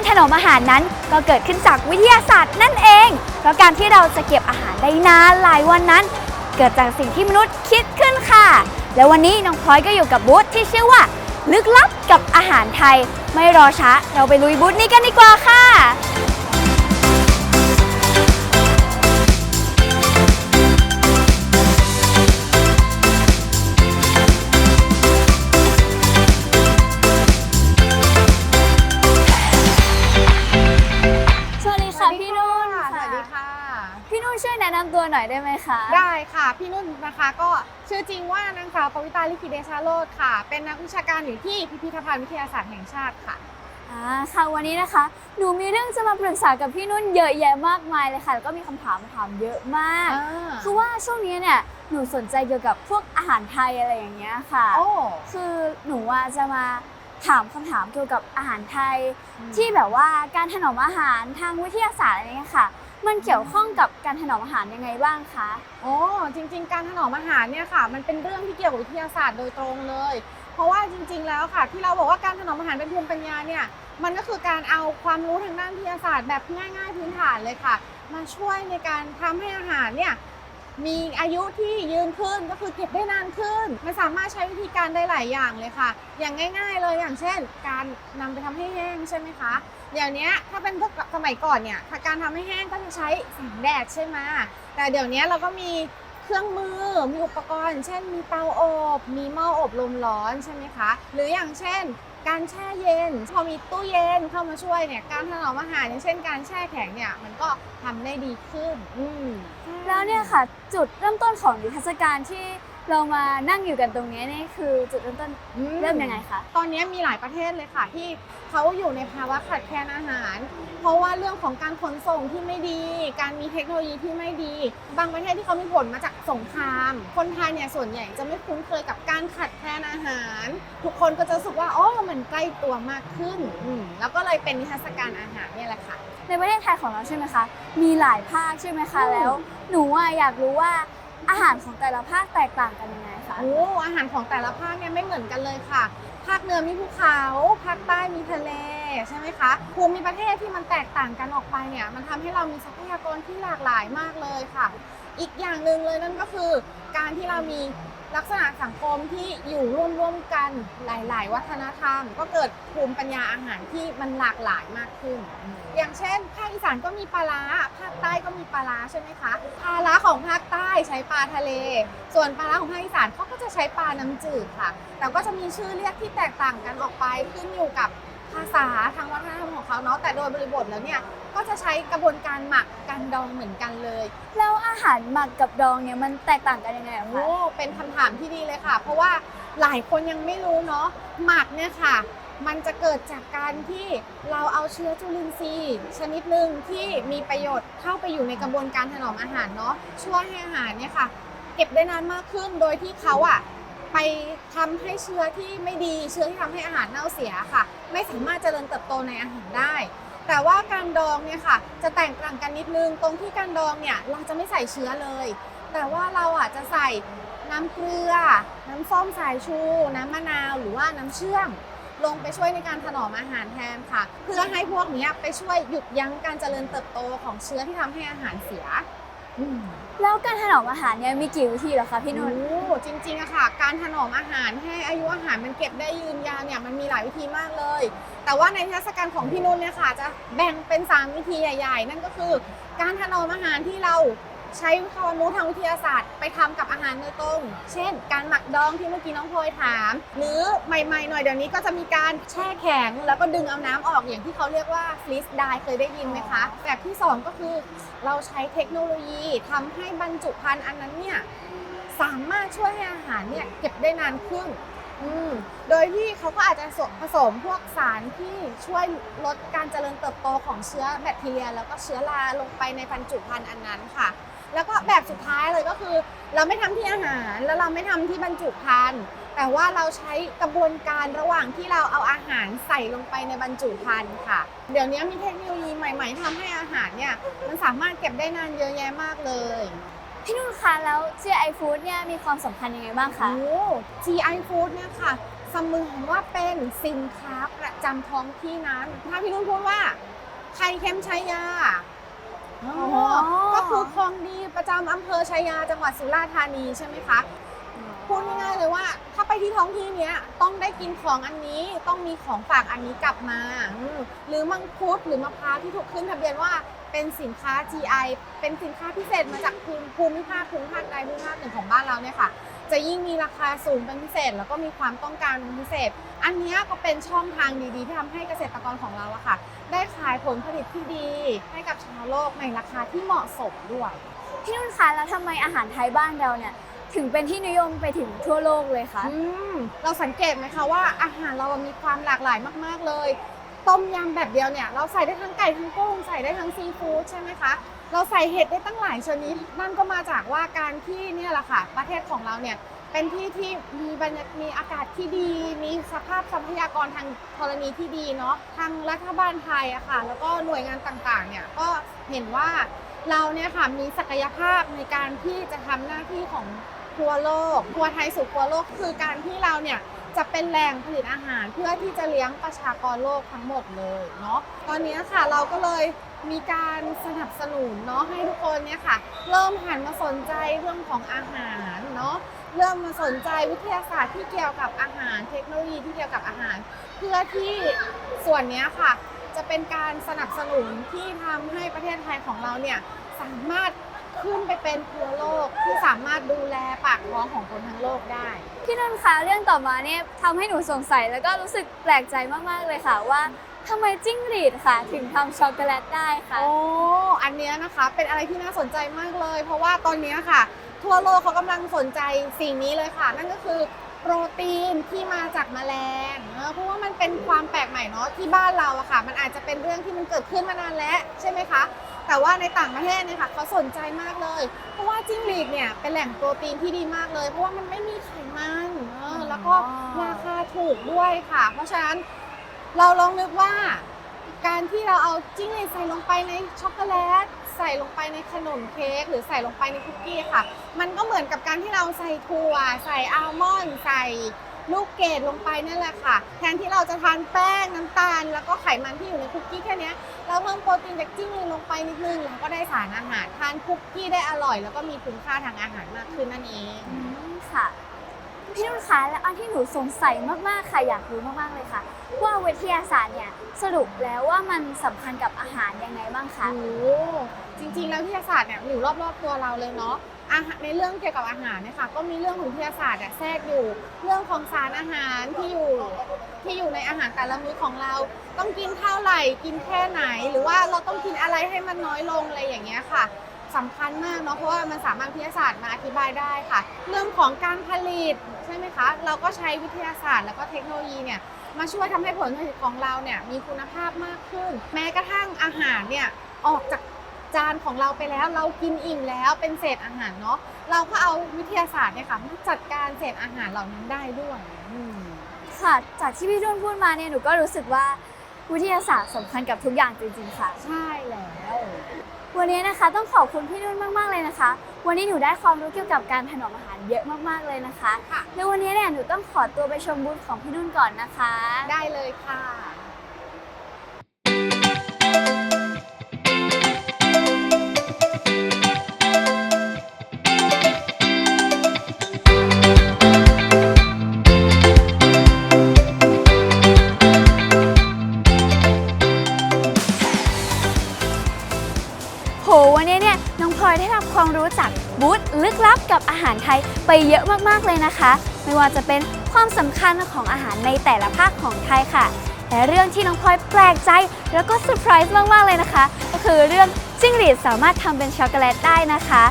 การถนอมอาหารนั้นก็เกิดขึ้นจากวิทยาศาสตร์นั่นเอง เพราะการที่เราจะเก็บอาหารได้นานหลายวันนั้น เกิดจากสิ่งที่มนุษย์คิดขึ้นค่ะ แล้ววันนี้น้องพลอยก็อยู่กับบูธที่ชื่อว่า ลึกลับกับอาหารไทย ไม่รอช้าเราไปลุยบูธนี้กันดีกว่าค่ะ อยได้ไหมคะ ได้ค่ะ พี่นุ่นนะคะก็ชื่อจริงว่านางสาวปวิตาลิขิตเดชาโรธค่ะ เป็นนักวิชาการอยู่ที่พิพิธภัณฑ์วิทยาศาสตร์แห่งชาติค่ะอ่าค่ะวันนี้นะคะ หนูมีเรื่องจะมาปรึกษากับพี่นุ่นเยอะแยะมากมายเลยค่ะ แล้วก็มีคำถามมาถามเยอะมาก คือว่าช่วงนี้เนี่ยหนูสนใจเกี่ยวกับพวกอาหารไทยอะไรอย่างเงี้ยค่ะโอ้คือหนูว่าจะมาถามคำถามเกี่ยวกับอาหารไทยอืมที่แบบว่าการถนอมอาหารทางวิทยาศาสตร์อะไรเงี้ยค่ะ มันเกี่ยวข้องกับการถนอมอาหารยังไงบ้างคะ โอ้จริง ๆ การถนอมอาหารเนี่ยค่ะ มันเป็นเรื่องที่เกี่ยวกับวิทยาศาสตร์โดยตรงเลย เพราะว่าจริง ๆ แล้วค่ะ ที่เราบอกว่าการถนอมอาหารเป็นภูมิปัญญาเนี่ยมันก็คือการเอาความรู้ทางด้านวิทยาศาสตร์แบบง่ายๆพื้นฐานเลยค่ะ มาช่วยในการทำให้อาหารเนี่ยมีอายุที่ยืนขึ้นก็คือเก็บได้นานขึ้น มันสามารถใช้วิธีการได้หลายอย่างเลยค่ะ อย่างง่าย ๆ เลยอย่างเช่น การนำไปทำให้แห้งใช่ไหมคะ อย่างเนี้ยถ้าเป็นพวกสมัยก่อนเนี่ยการทำให้แห้งก็จะใช้แสงแดดใช่ไหมแต่เดี๋ยวนี้เราก็มีเครื่องมือมีอุปกรณ์ เช่น มีเตาอบ มีหม้ออบลมร้อนใช่ไหมคะ หรืออย่างเช่น การแช่เย็น พอมีตู้เย็นเข้ามาช่วยเนี่ยการถนอมอาหารอย่างเช่น การแช่แข็งเนี่ยมันก็ทำได้ดีขึ้น อืแล้วเนี่ยค่ะ จุดเริ่มต้นของนิทรรศการที่ เรามานั่งอยู่กันตรงนี้นี่คือจุดเริ่มต้นอืเริ่มยังไงคะ ตอนนี้มีหลายประเทศเลยค่ะ ที่เขาอยู่ในภาวะขาดแคลนอาหาร เพราะว่าเรื่องของการขนส่งที่ไม่ดี การมีเทคโนโลยีที่ไม่ดี บางประเทศที่เขามีผลมาจากสงคราม คนไทยเนี่ยส่วนใหญ่จะไม่คุ้นเคยกับการขาดแคลนอาหาร ทุกคนก็จะรู้สึกว่าอ๋อมันใกล้ตัวมากขึ้นอืมแล้วก็เลยเป็นนิทรรศการอาหารเนี่ยแหละค่ะ ในประเทศไทยของเราใช่ไหมคะ มีหลายภาคใช่ไหมคะ อืม แล้วหนูอะอยากรู้ว่า อาหารของแต่ละภาคแตกต่างกันยังไงคะ โอ้อาหารของแต่ละภาคเนี่ยไม่เหมือนกันเลยค่ะ ภาคเหนือมีภูเขา ภาคใต้มีทะเลใช่ไหมคะ ภูมิประเทศที่มันแตกต่างกันออกไปเนี่ย มันทำให้เรามีทรัพยากรที่หลากหลายมากเลยค่ะ อีกอย่างหนึ่งเลยนั่นก็คือ การที่เรามีลักษณะสังคมที่อยู่ร่วมร่วมๆกันหลาย ๆ วัฒนธรรม ก็เกิดภูมิปัญญาอาหารที่มันหลากหลายมากขึ้น อย่างเช่นภาคอีสานก็มีปลาร้าภาคใต้ก็มีปลาร้าใช่ไหมคะปลาร้าของภาคใต้ใช้ปลาทะเล ส่วนปลาร้าของภาคอีสานเขาก็จะใช้ปลาน้ำจืดค่ะ แต่ก็จะมีชื่อเรียกที่แตกต่างกันออกไปขึ้นอยู่กับ ภาษาทางวัฒนธรรมของเขาเนาะแต่โดยบริบทแล้วเนี่ยก็จะใช้กระบวนการหมักการดองเหมือนกันเลย แล้วอาหารหมักกับดองเนี่ยมันแตกต่างกันยังไงอะโอ้คะเป็นคำถามที่ดีเลยค่ะ เพราะว่าหลายคนยังไม่รู้เนาะหมักเนี่ยค่ะ มันจะเกิดจากการที่เราเอาเชื้อจุลินทรีย์ชนิดหนึ่งที่มีประโยชน์เข้าไปอยู่ในกระบวนการถนอมอาหารเนาะช่วยให้อาหารเนี่ยค่ะ เก็บได้นานมากขึ้นโดยที่เขาอะ ไปทำให้เชื้อที่ไม่ดีเชื้อที่ทำให้อาหารเน่าเสียค่ะ ไม่สามารถเจริญเติบโตในอาหารได้ แต่ว่าการดองเนี่ยค่ะ จะแตกต่างกันนิดนึงตรงที่การดองเนี่ยเราจะไม่ใส่เชื้อเลย แต่ว่าเราอะจะใส่น้ำเกลือ น้ำส้มสายชู น้ำมะนาวหรือว่าน้ำเชื่อม ลงไปช่วยในการถนอมอาหารแทนค่ะ เพื่อให้พวกนี้ไปช่วยหยุดยั้งการเจริญเติบโตของเชื้อที่ทำให้อาหารเสีย แล้วการถนอมอาหารเนี่ยมีกี่วิธีเหรอคะพี่นุ่น โอ้จริงๆอะค่ะ การถนอมอาหารให้อายุอาหารมันเก็บได้ยืนยาวเนี่ยมันมีหลายวิธีมากเลย แต่ว่าในเทศกาลของพี่นุ่นเนี่ยค่ะ จะแบ่งเป็น 3 วิธีใหญ่ ๆ นั่นก็คือ การถนอมอาหารที่เรา ใช้ความรู้ทางวิทยาศาสตร์ ไปทำกับอาหารโดยตรง เช่น การหมักดองที่เมื่อกี้น้องพลอยถาม หรือใหม่ๆหน่อยเดี๋ยวนี้ก็จะมีการแช่แข็ง แล้วก็ดึงเอาน้ำออกอย่างที่เขาเรียกว่าฟรีสไดเคยได้ยินไหมคะ แบบที่สองก็คือเราใช้เทคโนโลยีทำให้บรรจุภัณฑ์อันนั้นเนี่ยสามารถช่วยให้อาหารเนี่ยเก็บได้นานขึ้นโดยที่เขาก็อาจจะผสมพวกสารที่ช่วยลดการเจริญเติบโตของเชื้อแบคทีเรีย แล้วก็เชื้อราลงไปในบรรจุภัณฑ์อันนั้นค่ะ แล้วก็แบบสุดท้ายเลยก็คือ เราไม่ทำที่อาหารแล้วเราไม่ทำที่บรรจุภัณฑ์แต่ว่าเราใช้กระบวนการระหว่างที่เราเอาอาหารใส่ลงไปในบรรจุภัณฑ์ค่ะ เดี๋ยวนี้มีเทคโนโลยีใหม่ ๆทำให้อาหารเนี่ยมันสามารถเก็บได้นานเยอะแยะมากเลยพี่นุ่นคะแล้ว GI Food เนี่ยมีความสำคัญยังไงบ้างคะโอ้ GI food เนี่ยค่ะเสมือนว่าเป็นสินค้าประจำท้องที่นั้น ถ้าพี่นุ่นพูดว่าไข่เค็มชัยยา อ๋อโอ้ก็คือของดีประจำอำเภอชัยยาจังหวัดสุราษฎร์ธานีใช่ไหมคะ พูดง่ายๆเลยว่า ถ้าไปที่ท้องที่เนี้ยต้องได้กินของอันนี้ต้องมีของฝากอันนี้กลับมาอืมหรือมังคุดหรือมะพร้าวที่ถูกขึ้นทะเบียนว่าเป็นสินค้า GI เป็นสินค้าพิเศษมาจากภูมิภูมิภาคภูมิภาคใดภูมิภาคหนึ่งของบ้านเราเนี่ยค่ะ จะยิ่งมีราคาสูงเป็นพิเศษ แล้วก็มีความต้องการเป็นพิเศษ อันเนี้ยก็เป็นช่องทางดีๆที่ทำให้เกษตรกรของเราอะค่ะ ได้ขายผลผลิตที่ดี ให้กับชาวโลกในราคาที่เหมาะสมด้วย พี่นุ่นคะแล้วทำไมอาหารไทยบ้านเราเนี่ย ถึงเป็นที่นิยมไปถึงทั่วโลกเลยคะอืมเราสังเกตไหมคะว่าอาหารเรามีความหลากหลายมาก ๆเลย ต้มยำแบบเดียวเนี่ย เราใส่ได้ทั้งไก่ทั้งกุ้งใส่ได้ทั้งซีฟู้ดใช่ไหมคะเราใส่เห็ดได้ตั้งหลายชนิดนั่นก็มาจากว่าการที่เนี่ยแหละค่ะประเทศของเราเนี่ย เป็นที่ที่มีบรรยากมีอากาศที่ดี มีสภาพทรัพยากรทางธรณีที่ดีเนาะทางรัฐบาลไทยอะค่ะ แล้วก็หน่วยงานต่างๆเนี่ยก็เห็นว่าเราเนี่ยค่ะมีศักยภาพในการที่จะทำหน้าที่ของครัวโลกครัวไทยสู่ครัวโลกคือการที่เราเนี่ยจะเป็นแหล่งผลิตอาหารเพื่อที่จะเลี้ยงประชากรโลกทั้งหมดเลยเนาะตอนนี้ค่ะเราก็เลยมีการสนับสนุนเนาะให้ทุกคนเนี่ยค่ะ เริ่มหันมาสนใจเรื่องของอาหารเนาะ เริ่มมาสนใจวิทยาศาสตร์ที่เกี่ยวกับอาหารเทคโนโลยีที่เกี่ยวกับอาหาร เพื่อที่ส่วนนี้ค่ะ จะเป็นการสนับสนุนที่ทำให้ประเทศไทยของเราเนี่ยสามารถขึ้นไปเป็นครัวโลกที่สามารถดูแลปากท้องของคนทั้งโลกได้ พี่นุ่นคะเรื่องต่อมาเนี่ยทำให้หนูสงสัยแล้วก็รู้สึกแปลกใจมากๆเลยค่ะว่าทำไมจิ้งหรีดค่ะ ถึงทำช็อกโกแลตได้คะโอ้อันนี้นะคะเป็นอะไรที่น่าสนใจมากเลย เพราะว่าตอนนี้ค่ะ ทั่วโลกเขากำลังสนใจสิ่งนี้เลยค่ะ นั่นก็คือโปรตีนที่มาจากแมลงเออเพราะว่ามันเป็นความแปลกใหม่เนาะที่บ้านเราอะค่ะ มันอาจจะเป็นเรื่องที่มันเกิดขึ้นมานานแล้วใช่ไหมคะ แต่ว่าในต่างประเทศเนี่ยค่ะเขาสนใจมากเลย เพราะว่าจิ้งหรีดเนี่ยเป็นแหล่งโปรตีนที่ดีมากเลย เพราะว่ามันไม่มีไขมันเออแล้วก็ราคาถูกด้วยค่ะ เพราะฉะนั้นเราลองนึกว่า การที่เราเอาจิ้งหรีดใส่ลงไปในช็อกโกแลต ใส่ลงไปในขนมเค้กหรือใส่ลงไปในคุกกี้ค่ะ มันก็เหมือนกับการที่เราใส่ถั่ว ใส่อัลมอนด์ใส่ลูกเกดลงไปนั่นแหละค่ะ แทนที่เราจะทานแป้งน้ำตาล แล้วก็ไขมันที่อยู่ในคุกกี้แค่เนี้ยเราเพิ่มโปรตีนจากจิ้งหรีดลงไปนิดนึงแล้วก็ได้สารอาหารทานคุกกี้ได้อร่อย แล้วก็มีคุณค่าทางอาหารมากขึ้นนั่นเองอืมค่ะพี่นุ่นคะและอันที่หนูสงสัยมากๆค่ะอยากรู้มากๆเลยค่ะ ว่าวิทยาศาสตร์เนี่ยสรุปแล้วว่ามันสำคัญกับอาหารยังไงบ้างคะโอ้ จริง ๆ แล้ววิทยาศาสตร์เนี่ยอยู่รอบๆตัวเราเลยเนาะอาหารในเรื่องเกี่ยวกับอาหารเนี่ยค่ะก็มีเรื่องของวิทยาศาสตร์แทรกอยู่ เรื่องของสารอาหารที่อยู่ที่อยู่ในอาหารแต่ละมื้อของเรา ต้องกินเท่าไหร่กินแค่ไหน หรือว่าเราต้องกินอะไรให้มันน้อยลงอะไรอย่างเงี้ยค่ะสำคัญมากเนาะเพราะว่ามันสามารถวิทยาศาสตร์มาอธิบายได้ค่ะ เรื่องของการผลิตใช่ไหมคะ เราก็ใช้วิทยาศาสตร์แล้วก็เทคโนโลยีเนี่ยมาช่วยทำให้ผลผลิตของเราเนี่ยมีคุณภาพมากขึ้น แม้กระทั่งอาหารเนี่ยออกจาก จานของเราไปแล้วเรากินอิ่มแล้วเป็นเศษอาหารเนาะเราก็เอาวิทยาศาสตร์เนี่ยค่ะมาจัดการเศษอาหารเหล่านั้นได้ด้วยอืมค่ะ จากที่พี่นุ่นพูดมาเนี่ยหนูก็รู้สึกว่าวิทยาศาสตร์สำคัญกับทุกอย่างจริงๆค่ะ ใช่แล้ววันนี้นะคะต้องขอบคุณพี่นุ่นมากๆเลยนะคะ วันนี้หนูได้ความรู้เกี่ยวกับการถนอมอาหารเยอะมากๆเลยนะคะ ค่ะในวันนี้เนี่ยหนูต้องขอตัวไปชมบูธของพี่นุ่นก่อนนะคะ ได้เลยค่ะ ไปเยอะมากๆเลยนะคะ ไม่ว่าจะเป็นความสำคัญของอาหารในแต่ละภาคของไทยค่ะ และเรื่องที่น้องพลอยแปลกใจแล้วก็เซอร์ไพรส์มากๆเลยนะคะ ก็คือเรื่องจิ้งหรีดสามารถทำเป็นช็อกโกแลตได้นะคะ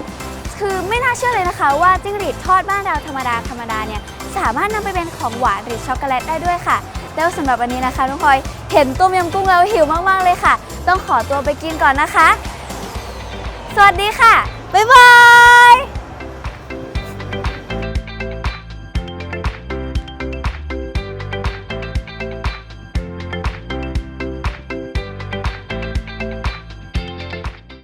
คือไม่น่าเชื่อเลยนะคะ ว่าจิ้งหรีดทอดบ้านเราธรรมดาธรรมดาเนี่ยสามารถนำไปเป็นของหวานหรือช็อกโกแลตได้ด้วยค่ะ แล้วสำหรับวันนี้นะคะน้องพลอยเห็นต้มยำกุ้งแล้วหิวมากๆเลยค่ะ ต้องขอตัวไปกินก่อนนะคะ สวัสดีค่ะบ๊ายบาย